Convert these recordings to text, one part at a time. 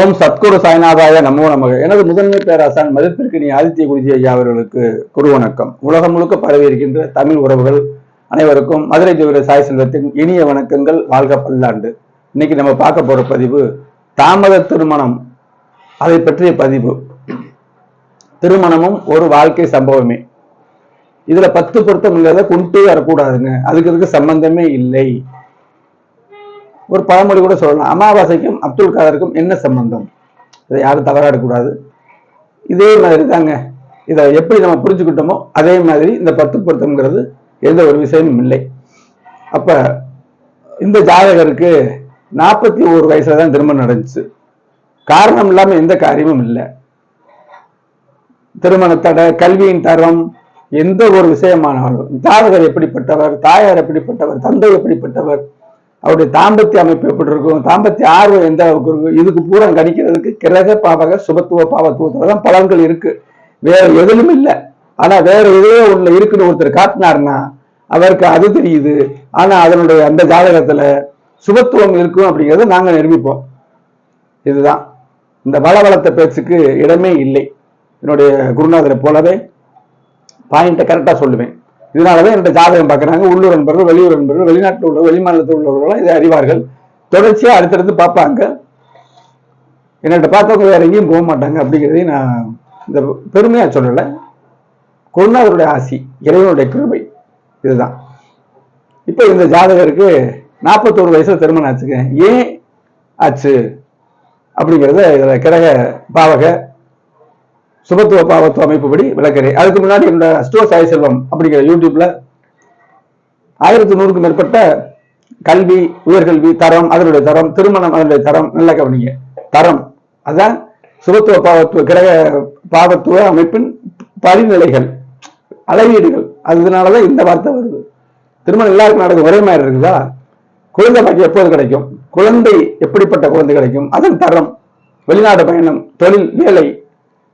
ஓம் சத்குரு சாய்நாதாய நமோ நமக. எனது முதன்மை பேராசான் மதிப்பிற்கு நீ ஆதித்ய குருஜி ஐயா அவர்களுக்கு குரு வணக்கம். உலகம் முழுக்க பரவி இருக்கின்ற தமிழ் உறவுகள் அனைவருக்கும் மதுரை ஜோதிட சாய் செல்வத்தின் இனிய வணக்கங்கள் வாழ்க பல்லாண்டு. இன்னைக்கு நம்ம பார்க்க போற பதிவு தாமத திருமணம். அதை பற்றிய பதிவு. திருமணமும் ஒரு வாழ்க்கை சம்பவமே. இதுல பத்து பொருத்தம் இல்லாத குண்டே வரக்கூடாதுங்க. அதுக்கு இதுக்கு சம்பந்தமே இல்லை. ஒரு பழமொழி கூட சொல்லலாம். அமாவாசைக்கும் அப்துல் காதருக்கும் என்ன சம்பந்தம்? இதை யாரும் தவறாடக்கூடாது. இதே மாதிரி தாங்க இதை எப்படி நம்ம புரிஞ்சுக்கிட்டோமோ அதே மாதிரி இந்த பத்து பொருத்தம்ங்கிறது எந்த ஒரு விஷயமும் இல்லை. அப்ப இந்த ஜாதகருக்கு நாற்பத்தி ஒரு வயசுல தான் திருமணம் நடந்துச்சு. காரணம் இல்லாம எந்த காரியமும் இல்லை. திருமண தடை கல்வியின் தரம் எந்த ஒரு விஷயமானாலும் ஜாதகர் எப்படிப்பட்டவர் தாயார் எப்படிப்பட்டவர் தந்தை எப்படிப்பட்டவர் அவருடைய தாம்பத்திய அமைப்பு எப்படி இருக்கும் தாம்பத்திய ஆர்வம் எந்த அளவுக்கு இருக்கும் இதுக்கு பூரா கணிக்கிறதுக்கு கிரக பாவக சுபத்துவ பாவத்துவத்துல தான் பலன்கள் இருக்கு. வேற எதிலும் இல்லை. ஆனா வேற எதுவே உள்ள இருக்குன்னு ஒருத்தர் காட்டினார்னா அவருக்கு அது தெரியுது. ஆனா அதனுடைய அந்த ஜாதகத்துல சுபத்துவம் இருக்கும் அப்படிங்கறத நாங்க நிரூபிப்போம். இதுதான். இந்த வளவளத்த பேச்சுக்கு இடமே இல்லை. என்னுடைய குருநாதரை போலவே பாயிண்ட்டை கரெக்டாக சொல்லுவேன். இதனாலதான் என்னோட ஜாதகம் பார்க்குறாங்க. உள்ளூர் நண்பர்கள் வெளியூர் நண்பர்கள் வெளிநாட்டில் உள்ள வெளிமாநிலத்தில் உள்ளவர்களும் இதை அறிவார்கள். தொடர்ச்சியாக அடுத்தடுத்து பார்ப்பாங்க. என்னட்ட பார்த்தவங்க வேற எங்கேயும் போக மாட்டாங்க அப்படிங்கிறதையும் நான் இந்த பெருமையாக சொல்லலை. குருநாதருடைய ஆசி இறைவனுடைய கிருபை இதுதான். இப்போ இந்த ஜாதகருக்கு நாற்பத்தோரு வயசுல திருமணம் ஆச்சுங்க. ஏன் ஆச்சு? அப்படிங்கிறத இதில் கிரக பாவக சுபத்துவ பாவத்துவ அமைப்புப்படி விளக்குறேன். அதுக்கு முன்னாடி என்னோட அஸ்டோ சாய் செல்வம் அப்படிங்கிற யூடியூப்ல ஆயிரத்தி நூறுக்கும் மேற்பட்ட கல்வி உயர்கல்வி தரம் அதனுடைய தரம் திருமணம் அதனுடைய தரம் நல்லா கவனிங்க. தரம். அதான் சுபத்துவ பாவத்துவ கிரக பாவத்துவ அமைப்பின் படிநிலைகள் அளவீடுகள். அதனாலதான் இந்த வார்த்தை வருது. திருமணம் எல்லாருக்கும் நடக்கும் ஒரே மாதிரி இருக்குதா? குழந்தை பாக்கி எப்போது கிடைக்கும்? குழந்தை எப்படிப்பட்ட குழந்தை கிடைக்கும்? அதன் தரம். வெளிநாடு பயணம் தொழில் வேலை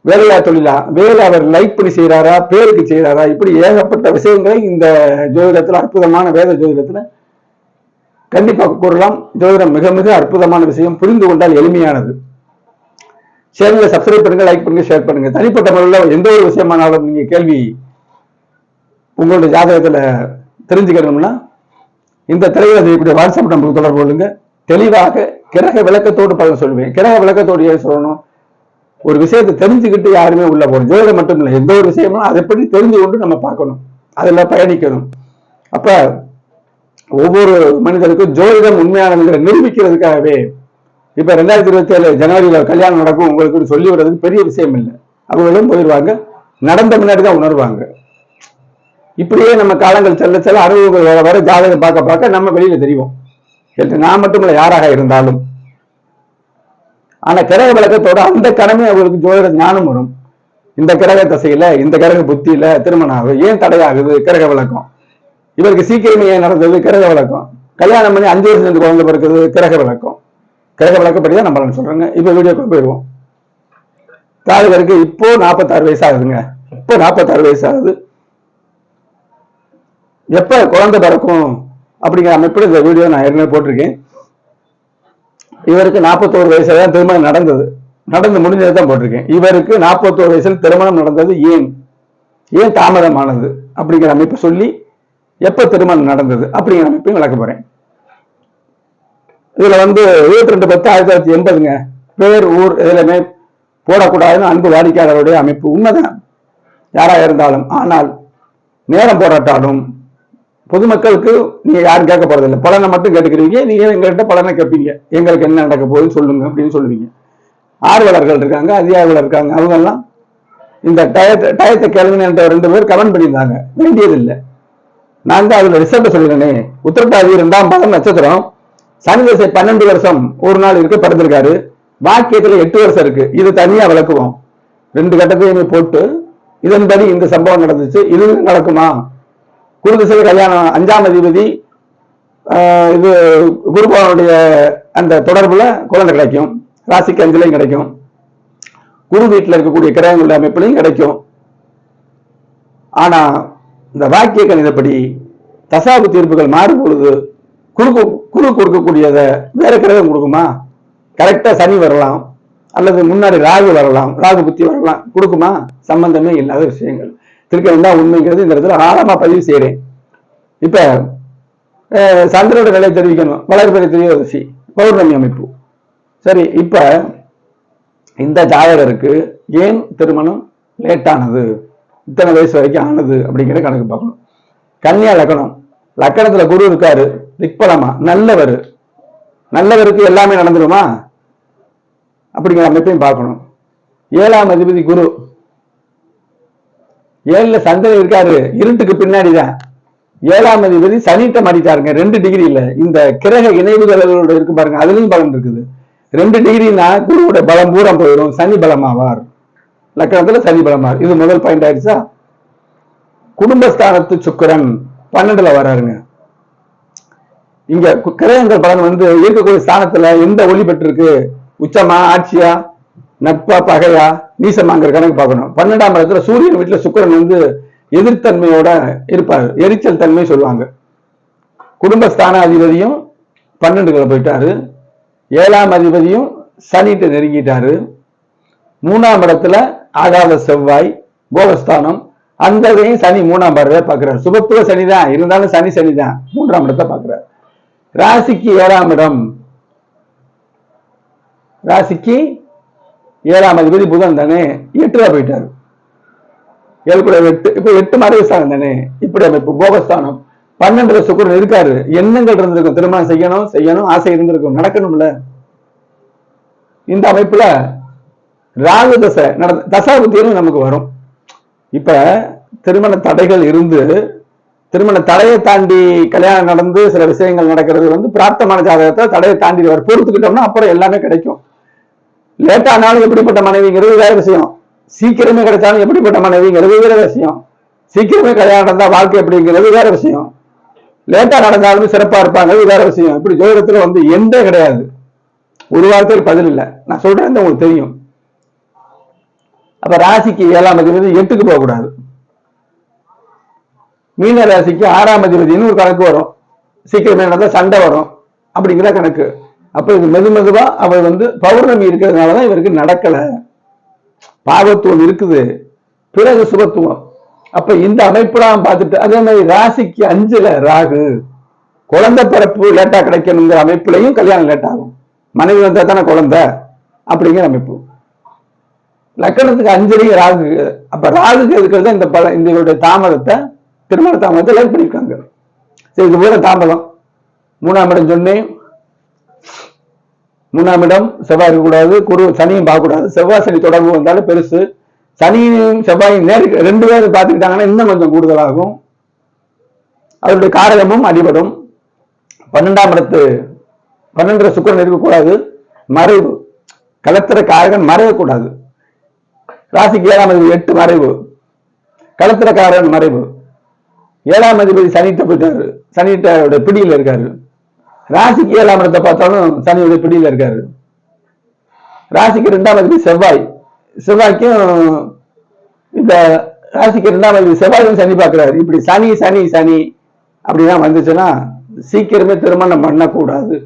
வேலையா தொழிலா? வேலை அவர் லைக் பண்ணி செய்யறாரா பேருக்கு செய்யறாரா இப்படி ஏகப்பட்ட விஷயங்களை இந்த ஜோதிடத்துல அற்புதமான வேத ஜோதிடத்துல கண்டிப்பாக கூறலாம். ஜோதிடம் மிக மிக அற்புதமான விஷயம். புரிந்து கொண்டால் எளிமையானது. சேனலை சப்ஸ்கிரைப் பண்ணுங்க லைக் பண்ணுங்க ஷேர் பண்ணுங்க. தனிப்பட்ட முறையில் எந்த ஒரு விஷயமானாலும் நீங்க கேள்வி உங்களுடைய ஜாதகத்துல தெரிஞ்சுக்கணும்னா இந்த தலைவர் செய்யக்கூடிய வாட்ஸ்அப் நம்பருக்கு தொடர்பு கொள்ளுங்க. தெளிவாக கிரக விளக்கத்தோடு பலன் சொல்லுவேன் கிரக விளக்கத்தோடு ஏன் சொல்லணும்? ஒரு விஷயத்தை தெரிஞ்சுக்கிட்டு யாருமே உள்ள போகணும். ஜோதிடம் மட்டும் இல்லை எந்த ஒரு விஷயமும் அதை பற்றி தெரிஞ்சு கொண்டு நம்ம பார்க்கணும். அதில் பயணிக்கணும். அப்ப ஒவ்வொரு மனிதருக்கும் ஜோதிடம் உண்மையானவங்களை நிரூபிக்கிறதுக்காகவே இப்போ ரெண்டாயிரத்தி இருபத்தி ஏழு ஜனவரியில கல்யாணம் நடக்கும் உங்களுக்கு சொல்லி விடுறதுக்கு பெரிய விஷயம் இல்லை. அவங்களும் போயிடுவாங்க நடந்த முன்னாடி தான் உணர்வாங்க. இப்படியே நம்ம காலங்கள் செல்ல செல்ல அறுபது வர ஜாதகம் பார்க்க பார்க்க நம்ம வெளியில தெரியும் நான் மட்டும் இல்லை யாராக இருந்தாலும். ஆனா கிரக விளக்கத்தோட அந்த கடமை அவருக்கு ஜோதிட ஞானம் வரும். இந்த கிரக தசையில இந்த கிரக புத்தியில திருமணம் ஆகுது. ஏன் தடையாகுது? கிரக விளக்கம். இவருக்கு சீக்கிரமே ஏன் நடந்தது? கிரக விளக்கம். கல்யாணம் பண்ணி அஞ்சு வருஷம் குழந்தை பிறக்குது. கிரக விளக்கம். கிரக விளக்கப்படி தான் நம்ம சொல்றேங்க. இப்ப வீடியோக்கு போயிடுவோம். தாழ்வருக்கு இப்போ நாற்பத்தாறு வயசு ஆகுதுங்க இப்போ நாற்பத்தாறு வயசு ஆகுது எப்ப குழந்தை பிறக்கும்? அப்படிங்கிற அமைப்பில் இந்த வீடியோ நான் ஏற்கனவே போட்டிருக்கேன். இவருக்கு நாற்பத்தோரு வயசுல தான் திருமணம் நடந்தது. நடந்து முடிஞ்சதை தான் போட்டிருக்கேன். இவருக்கு நாற்பத்தோரு வயசுல திருமணம் நடந்தது ஏன்? ஏன் தாமதமானது? அப்படிங்கிற அமைப்பை சொல்லி எப்ப திருமணம் நடந்தது? அப்படிங்கிற அமைப்பையும் விளக்க போறேன். இதுல வந்து இருபத்தி ரெண்டு பத்து ஆயிரத்தி தொள்ளாயிரத்தி எண்பதுங்க. பேர் ஊர் எதுலையுமே போடக்கூடாதுன்னு அன்பு வாடிக்கையாளருடைய அமைப்பு உண்மைதான். யாரா இருந்தாலும் ஆனால் நேரம் போராட்டாலும் பொதுமக்களுக்கு நீங்க யாரும் கேட்க போறதில்லை பலனை மட்டும் கேட்டுக்கிறீங்க. நீங்க எங்கள்கிட்ட பலனை கேட்பீங்க. எங்களுக்கு என்ன நடக்க போகுதுன்னு சொல்லுங்க அப்படின்னு சொல்லுவீங்க. ஆர்வலர்கள் இருக்காங்க அதிகாரிகள் இருக்காங்க. அவங்க எல்லாம் இந்த டயத்தை டயத்தை கேளுங்க ரெண்டு பேர் கமெண்ட் பண்ணியிருந்தாங்க. வேண்டியதில்லை. நான் தான் அதுல ரிசல்ட் சொல்லுறேனே உத்தரட்டாதி இரண்டாம் பதம் நட்சத்திரம். சனி தசை பன்னெண்டு வருஷம் ஒரு நாள் இருக்கு பிறந்திருக்காரு வாக்கியத்துல எட்டு வருஷம் இருக்கு. இது தனியா விளக்குவோம். ரெண்டு கட்டத்தையுமே போட்டு இதன்படி இந்த சம்பவம் நடந்துச்சு. இது நடக்குமா? குருதிசை கல்யாணம் அஞ்சாம் அதிபதி ஆஹ் இது குருபவனுடைய அந்த தொடர்புல குழந்தை கிடைக்கும் ராசிக்கு அஞ்சலையும் கிடைக்கும். குரு வீட்டில் இருக்கக்கூடிய கிரகங்களுடைய அமைப்புலையும் கிடைக்கும். ஆனா இந்த வாக்கிய கணிதப்படி தசாபு தீர்ப்புகள் மாறும் பொழுது குறு குறு கொடுக்கக்கூடியதை வேற கிரகம் கொடுக்குமா? கரெக்டா சனி வரலாம் அல்லது முன்னாடி ராகு வரலாம் ராகு புத்தி வரலாம் கொடுக்குமா? சம்பந்தமே இல்லாத விஷயங்கள். திருக்கணிதம் தான் உண்மைங்கிறது இந்த இடத்துல ஆழமா பதிவு செய்கிறேன் இப்ப சந்திரோட நிலையை தெரிவிக்கணும். வளர்பிறை திரையோதசி பௌர்ணமி அமைப்பு. சரி இப்ப இந்த ஜாதகருக்கு ஏன் திருமணம் லேட்டானது? இத்தனை வயசு வரைக்கும் ஆனது அப்படிங்கிற கணக்கு பார்க்கணும். கன்னியா லக்கணம் லக்கணத்துல குரு இருக்காரு திக்பலமா நல்லவர். நல்லவருக்கு எல்லாமே நடந்துருமா? அப்படிங்கிற அமைப்பையும் பார்க்கணும். ஏழாம் அதிபதி குரு ஏழுல சந்திரன் இருக்காரு. இருட்டுக்கு பின்னாடிதான். ஏழாம் அதிபதி சனிட்ட மாட்டிட்டாருங்க ரெண்டு டிகிரி இல்ல இந்த கிரக இணைவுகளோட இருக்கு பாருங்க. அதுலயும் பலன் இருக்குது. ரெண்டு டிகிரினா குருவோட பலம் பூரா போயிடும். சனி பலமாவார். லக்கணத்துல சனி பலமாவார். இது முதல் பாயிண்ட் ஆயிடுச்சா? குடும்பஸ்தானத்து சுக்கிரன் பன்னெண்டுல வராருங்க. இங்க கிரகங்கள் பலன் வந்து இருக்கக்கூடிய ஸ்தானத்துல எந்த ஒளி பெற்றிருக்கு? உச்சமா ஆட்சியா? நட்பா பகையா? நீசமாங்கிற கணக்கு பார்க்கணும். பன்னெண்டாம் இடத்துல சூரியன் வீட்டுல சுக்கரன் வந்து எதிர்த்தன்மையோட இருப்பார். எரிச்சல் தன்மை சொல்லுவாங்க. குடும்பஸ்தான அதிபதியும் பன்னெண்டுக்குள்ள போயிட்டாரு. ஏழாம் அதிபதியும் சனிட்டு நெருங்கிட்டாரு. மூணாம் இடத்துல ஆகாத செவ்வாய் கோபஸ்தானம் அந்த இதையும் சனி மூணாம் இடத்தை பார்க்கிறார். சுபத்துவ சனி தான் இருந்தாலும் சனி சனி தான் மூன்றாம் இடத்தை பார்க்கிறார். ராசிக்கு ஏழாம் இடம். ராசிக்கு ஏழாம் அதிபதி புதன் தானே? எட்டுல போயிட்டாரு. ஏழு கூட எட்டு இப்ப எட்டு மறைவுஸ்தானம் தானே? இப்படி அமைப்பு கோபஸ்தானம். பன்னெண்டுல சுக்கரன் இருக்காரு. எண்ணங்கள் இருந்திருக்கும். திருமணம் செய்யணும் செய்யணும் ஆசை இருந்திருக்கும். நடக்கணும்ல. இந்த அமைப்புல ராகு தசை நடந்த தசாபுத்தியும் நமக்கு வரும். இப்ப திருமண தடைகள் இருந்து திருமண தடையை தாண்டி கல்யாணம் நடந்து சில விஷயங்கள் நடக்கிறது வந்து பிராப்தமான ஜாதகத்தை தடையை தாண்டி வர பொறுத்துக்கிட்டோம்னா அப்புறம் எல்லாமே கிடைக்கும். லேட்டானாலும் எப்படிப்பட்ட மனைவிங்கிறது வேற விஷயம்? சீக்கிரமே கிடைச்சாலும் எப்படிப்பட்ட மனைவிங்கிறது வேற விஷயம். சீக்கிரமே கல்யாணம் நடந்தா வாழ்க்கை அப்படிங்கிறது வேற விஷயம். லேட்டா நடந்தாலும் சிறப்பா இருப்பாங்க இது வேற விஷயம். இப்படி ஜோதிடத்துல வந்து எந்த கிடையாது. ஒரு வாரத்தில் பதில் இல்லை. நான் சொல்றேன் உங்களுக்கு தெரியும். அப்ப ராசிக்கு ஏழாம் அதிபதி எட்டுக்கு போகக்கூடாது. மீன ராசிக்கு ஆறாம் அதிபதினு ஒரு கணக்கு வரும். சீக்கிரமே நடந்தா சண்டை வரும். அப்படிங்கிற கணக்கு. அப்ப இது மெது மெதுவா அவர் வந்து பௌர்ணமி இருக்கிறதுனாலதான் இவருக்கு நடக்கல. பாவத்துவம் இருக்குது. பிறகு சுபத்துவம். அப்ப இந்த அமைப்புலாம் பார்த்துட்டு அதே மாதிரி ராசிக்கு அஞ்சுல ராகு. குழந்தை பிறப்பு லேட்டா கிடைக்கணுங்கிற அமைப்புலையும் கல்யாணம் லேட் ஆகும். மனைவி வந்தா தானே குழந்தை? அப்படிங்கிற அமைப்பு. லக்கணத்துக்கு அஞ்சலியும் ராகு. அப்ப ராகுக்கு இருக்கிறது இந்த பல இந்த இவருடைய தாமதத்தை திருமண தாமதத்தை லைட் பண்ணியிருக்காங்க. சரி இது பூரா தாமதம். மூணாம் இடம் சொன்னேன். மூணாம் இடம் செவ்வாய் இருக்கக்கூடாது குரு சனியும் பார்க்கக்கூடாது. செவ்வாய் சனி தொடர்பு வந்தாலும் பெருசு. சனியும் செவ்வாயும் நேருக்கு ரெண்டு பேரும் பார்த்துக்கிட்டாங்கன்னா இன்னும் கொஞ்சம் கூடுதலாகும். அவருடைய காரகமும் அடிபடும். பன்னெண்டாம் இடத்து பன்னெண்டு சுக்கரன் இருக்கக்கூடாது. மறைவு. கலத்திர காரகன் மறையக்கூடாது. ராசிக்கு ஏழாம் அதிபதி எட்டு மறைவு. கலத்திரக்காரன் மறைவு. ஏழாம் அதிபதி சனிட்ட போயிட்டாரு. சனிட்ட பிடியில் இருக்காரு. ராசிக்கு ஏழாம் இடத்தை பார்த்தாலும் சனியுடைய பிடியில் இருக்காரு. ராசிக்கு ரெண்டாம் அதிபதி செவ்வாய். செவ்வாய்க்கும் இந்த ராசிக்கு ரெண்டாம் அதிபதி செவ்வாயும் சனி பார்க்கிறாரு. இப்படி சனி சனி சனி அப்படிலாம் வந்துச்சுன்னா சீக்கிரமே திருமணம் பண்ணக்கூடாது.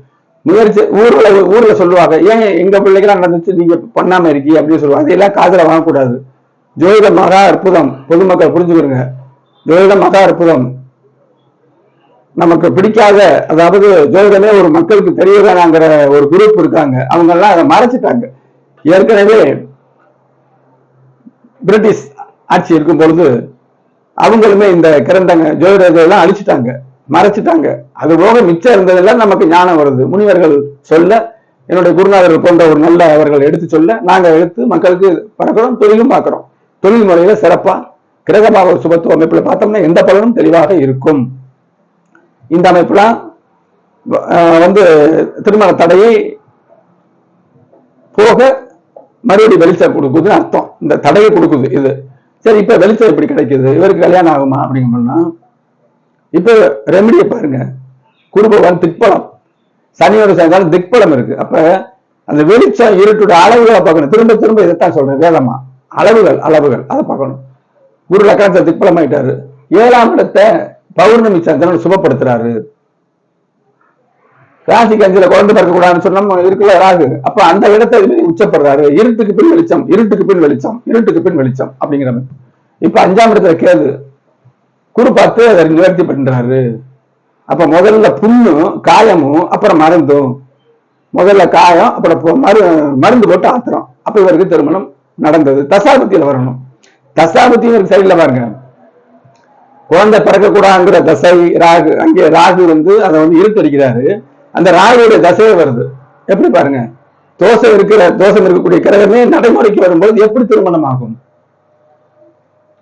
முயற்சி ஊர்ல ஊர்ல சொல்லுவாங்க ஏன் எங்க பிள்ளைக்கெல்லாம் நடந்துச்சு? நீங்க பண்ணாம இருக்கீங்க அப்படின்னு சொல்லுவாங்க. அதெல்லாம் காதல வாங்கக்கூடாது. ஜோதிட மகா அற்புதம். பொதுமக்கள் புரிஞ்சுக்கிறோங்க ஜோதிட மகா அற்புதம். நமக்கு பிடிக்காத அதாவது ஜோதிடமே ஒரு மக்களுக்கு தெரிய வேணாங்கிற ஒரு குரூப் இருக்காங்க. அவங்க எல்லாம் அதை மறைச்சிட்டாங்க. ஏற்கனவே பிரிட்டிஷ் ஆட்சி இருக்கும் பொழுது அவங்களுமே இந்த கிரந்தங்க ஜோதிடர்கள்லாம் அழிச்சிட்டாங்க மறைச்சிட்டாங்க. அது போக மிச்சம் இருந்ததெல்லாம் நமக்கு ஞானம் வருது. முனிவர்கள் சொல்ல என்னுடைய குருநாதர்கள் போன்ற ஒரு நல்ல அவர்கள் எடுத்து சொல்ல நாங்கள் எடுத்து மக்களுக்கு பறக்கிறோம் தொழிலும் பார்க்குறோம். தொழில் முறையில சிறப்பா கிரகமாக சுபத்துவ அமைப்பில் பார்த்தோம்னா எந்த பலனும் தெளிவாக இருக்கும். இந்த அமைப்புலாம் வந்து திருமண தடையை போக மறுபடியும் வெளிச்சம் கொடுக்குதுன்னு அர்த்தம். இந்த தடையை கொடுக்குது இது. சரி இப்ப வெளிச்சம் எப்படி கிடைக்குது? இவருக்கு கல்யாணம் ஆகுமா அப்படிங்கன்னா இப்ப ரெமடியை பாருங்க. குடும்பம் திக்பலம். சனியோட சாயங்காலம் திக்பலம் இருக்கு. அப்ப அந்த வெளிச்சம் இருட்டோட அளவுகளை பார்க்கணும். திரும்ப திரும்ப இதைத்தான் சொல்றேன் வேதமா அளவுகள் அளவுகள் அதை பார்க்கணும். குரு லக்கணத்தை திக்பலம் ஆயிட்டாரு ஏழாம் இடத்தை பௌர்ணமி சந்திரன் சுபப்படுத்துறாரு. ராசிக்கு அஞ்சுல குழந்தை பிறக்க கூடாதுன்னு சொன்னா இருக்குல்ல ராகு. அப்ப அந்த இடத்தை உச்சப்படுறாரு. இருட்டுக்கு பின் வெளிச்சம் இருட்டுக்கு பின் வெளிச்சம் இருட்டுக்கு பின் வெளிச்சம் அப்படிங்கிற இப்ப அஞ்சாம் இடத்துல கேது குரு பார்த்து அதை நிவர்த்தி பண்றாரு. அப்ப முதல்ல புண்ணும் காயமும் அப்புறம் மருந்தும். முதல்ல காயம் அப்புறம் மரு மருந்து போட்டு ஆத்திரம் அப்ப இவருக்கு திருமணம் நடந்தது. தசாபத்தியில வரணும். தசாபத்தியும் இவருக்கு சைட்ல பாருங்க. குழந்தை பிறக்கக்கூடாங்கிற தசை ராகு அங்கே ராகு வந்து அதை வந்து இருத்தடிக்கிறாரு அந்த ராகுடைய தசையே வருது. எப்படி பாருங்க? தோசை இருக்கிற தோசை இருக்கக்கூடிய கிரகமே நடைமுறைக்கு வரும்போது எப்படி திருமணம் ஆகும்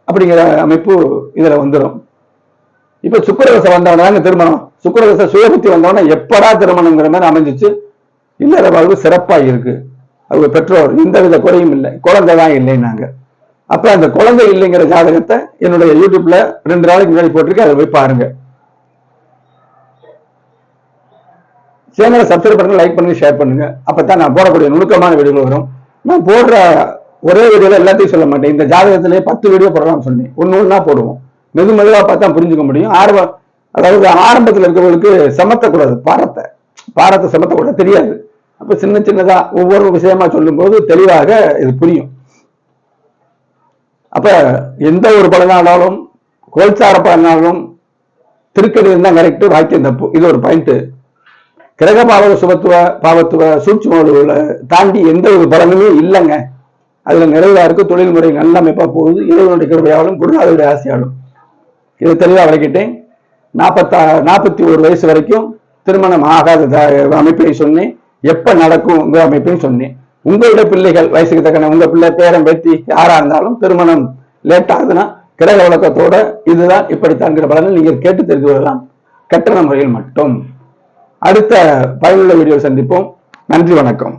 அப்படிங்கிற அமைப்பு இதுல வந்துடும் இப்ப சுக்கரதசை வந்தவன திருமணம். சுக்கரதசை சுயபுத்தி வந்தவன எப்படா திருமணங்கிற மாதிரி அமைஞ்சிச்சு. இல்லற வாழ்வு சிறப்பா இருக்கு அவங்க பெற்றோர் எந்த வித குறையும் இல்லை. குழந்தை தான் இல்லைன்னாங்க. அப்ப அந்த குழந்தை இல்லைங்கிற ஜாதகத்தை என்னுடைய யூடியூப்ல ரெண்டு நாளைக்கு முன்னாடி போட்டிருக்கேன் அதை போய் பாருங்க. சேனலை சப்ஸ்கிரைப் பண்ணுங்க லைக் பண்ணுங்க ஷேர் பண்ணுங்க. அப்பதான் நான் போடக்கூடிய நுணுக்கமான வீடியோகள் வரும். நான் போடுற ஒரே வீடியோல எல்லாத்தையும் சொல்ல மாட்டேன். இந்த ஜாதகத்திலே பத்து வீடியோ போடலாம்னு சொன்னேன். ஒன்று ஒண்ணா போடுவோம். மெது மெதுவா பார்த்தா புரிஞ்சுக்க முடியும். ஆர்வம் அதாவது ஆரம்பத்தில் இருக்கிறவங்களுக்கு சமத்தக்கூடாது. பாரத்தை. பாரத்தை சமத்தக்கூடாது. தெரியாது. அப்ப சின்ன சின்னதா ஒவ்வொரு விஷயமா சொல்லும்போது தெளிவாக இது புரியும். அப்போ எந்த ஒரு பலனாலும் கோல்சார பலனாலும் திருக்கடி தான் கரெக்டு வாக்கியம் தப்பு. இது ஒரு பாயிண்ட் கிரக பாவக சுபத்துவ பாவத்துவ சூட்சும தாண்டி எந்த ஒரு பலனுமே இல்லைங்க. அதில் நிறைவாக இருக்கும் தொழில்முறை நல்ல அமைப்பாக போகுது. இறைவனுடைய கிருபையாலும் குருநாதனுடைய ஆசையாலும். இதை தெளிவாக விளக்கிட்டேன். நாற்பத்தா நாற்பத்தி ஒரு வயசு வரைக்கும் திருமணம் ஆகாத த- சொன்னேன். எப்போ நடக்கும் அமைப்பையும் சொன்னேன். உங்களுடைய பிள்ளைகள் வயசுக்கு தக்கன உங்க பிள்ளை பேரன் பேத்தி யாரா இருந்தாலும் திருமணம் லேட் ஆகுதுன்னா கிரக வழக்கத்தோட இதுதான் இப்படித்தான்கிற பலன் நீங்கள் கேட்டு தெரிந்து கொள்ளலாம் கட்டண முறையில் மட்டும். அடுத்த பயனுள்ள வீடியோ சந்திப்போம். நன்றி வணக்கம்.